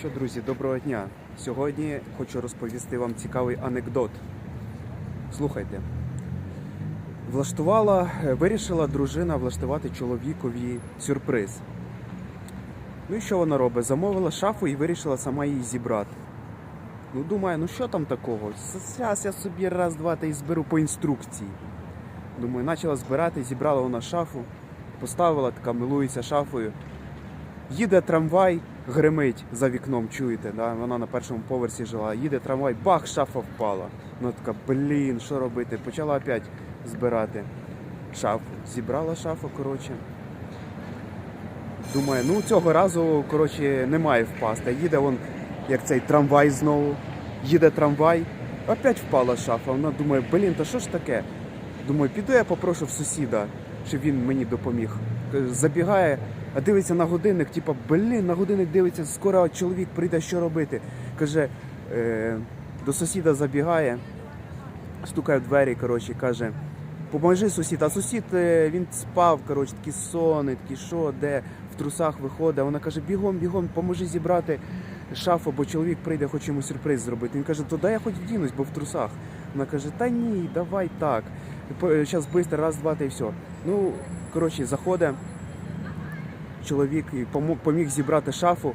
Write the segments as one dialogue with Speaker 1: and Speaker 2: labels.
Speaker 1: що, друзі, доброго дня. Сьогодні хочу розповісти вам цікавий анекдот. Слухайте. Влаштувала, е, вирішила дружина влаштувати чоловікові сюрприз. Ну і що вона робить? Замовила шафу і вирішила сама її зібрати. Ну, думаю, ну що там такого? Зараз я собі раз, два та й зберу по інструкції. Думаю, почала збирати, зібрала вона шафу, поставила, така милується шафою. Їде трамвай, гримить за вікном, чуєте, да? вона на першому поверсі жила. Їде трамвай, бах, шафа впала. Вона така, блін, що робити? Почала опять збирати шафу. Зібрала шафу, коротше. Думає, ну цього разу, коротше, не впасти. Їде вон, як цей трамвай знову. Їде трамвай, опять впала шафа. Вона думає, блін, та що ж таке? Думаю, піду я попрошу в сусіда, щоб він мені допоміг. Забігає, дивиться на годинник, типа, блін, на годинник дивиться, скоро чоловік прийде, що робити. Каже, е, до сусіда забігає, стукає в двері, коротше, каже, поможи сусід. А сусід е, він спав, коротше, такий сонний, такий що, де, в трусах виходить. Вона каже, бігом, бігом, поможи зібрати шафу, бо чоловік прийде, хоче йому сюрприз зробити. Він каже, то дай я хоч вдінусь, бо в трусах. Вона каже, та ні, давай так. Зараз швидко, раз, два, та й все. Ну, коротше, заходить чоловік і поміг зібрати шафу.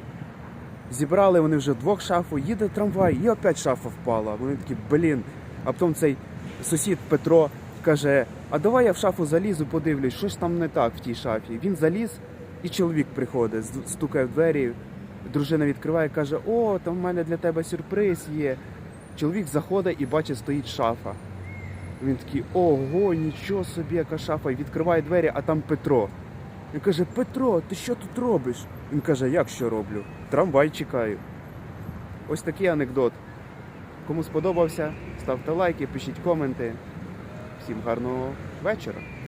Speaker 1: Зібрали вони вже двох шафу, їде трамвай, і опять шафа впала. Вони такі, блін. А потім цей сусід Петро каже: А давай я в шафу залізу, подивлюсь, що ж там не так в тій шафі. Він заліз, і чоловік приходить, стукає в двері. Дружина відкриває, каже: О, там в мене для тебе сюрприз є. Чоловік заходить і бачить, стоїть шафа. Він такий, ого, нічого собі, яка шафа. І відкриває двері, а там Петро. Він каже: Петро, ти що тут робиш? Він каже, як що роблю? Трамвай чекаю. Ось такий анекдот. Кому сподобався, ставте лайки, пишіть коменти. Всім гарного вечора.